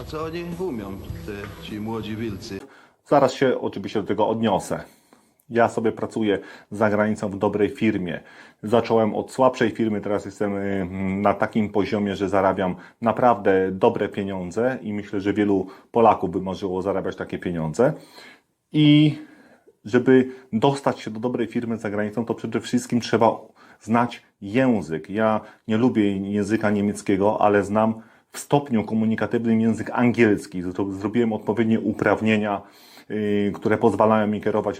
A co oni umią, te, ci młodzi wilcy? Zaraz się oczywiście do tego odniosę. Ja sobie pracuję za granicą w dobrej firmie. Zacząłem od słabszej firmy, teraz jestem y, na takim poziomie, że zarabiam naprawdę dobre pieniądze i myślę, że wielu Polaków by marzyło zarabiać takie pieniądze. I żeby dostać się do dobrej firmy za granicą, to przede wszystkim trzeba znać język. Ja nie lubię języka niemieckiego, ale znam w stopniu komunikatywnym język angielski. Zro- Zrobiłem odpowiednie uprawnienia, yy, które pozwalają mi kierować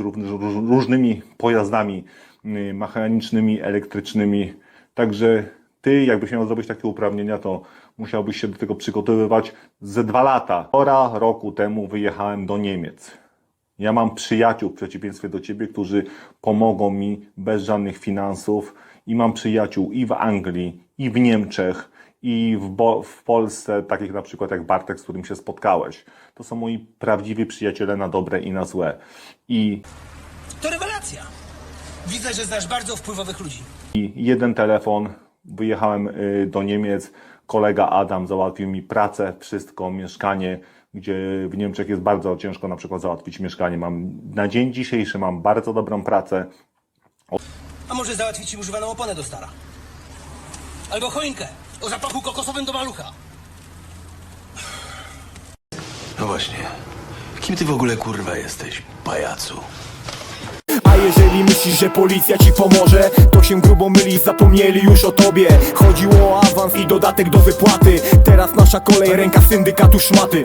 różnymi pojazdami yy, mechanicznymi, elektrycznymi. Także ty, jakbyś miał zrobić takie uprawnienia, to musiałbyś się do tego przygotowywać ze dwa lata. Pora roku temu wyjechałem do Niemiec. Ja mam przyjaciół w przeciwieństwie do ciebie, którzy pomogą mi bez żadnych finansów i mam przyjaciół i w Anglii, i w Niemczech, i w, Bo- w Polsce, takich na przykład jak Bartek, z którym się spotkałeś. To są moi prawdziwi przyjaciele na dobre i na złe. I, To rewelacja. Widzę, że znasz bardzo wpływowych ludzi. i jeden telefon, wyjechałem y, do Niemiec, kolega Adam załatwił mi pracę, wszystko, mieszkanie, gdzie w Niemczech jest bardzo ciężko na przykład załatwić mieszkanie. Mam, na dzień dzisiejszy mam bardzo dobrą pracę. A może załatwić ci używaną oponę do stara? Albo choinkę o zapachu kokosowym do malucha. No właśnie. Kim ty w ogóle kurwa jesteś, pajacu? A jeżeli myślisz, że policja ci pomoże To się grubo myli, zapomnieli już o tobie Chodziło o awans i dodatek do wypłaty Teraz nasza kolej, ręka syndykatu szmaty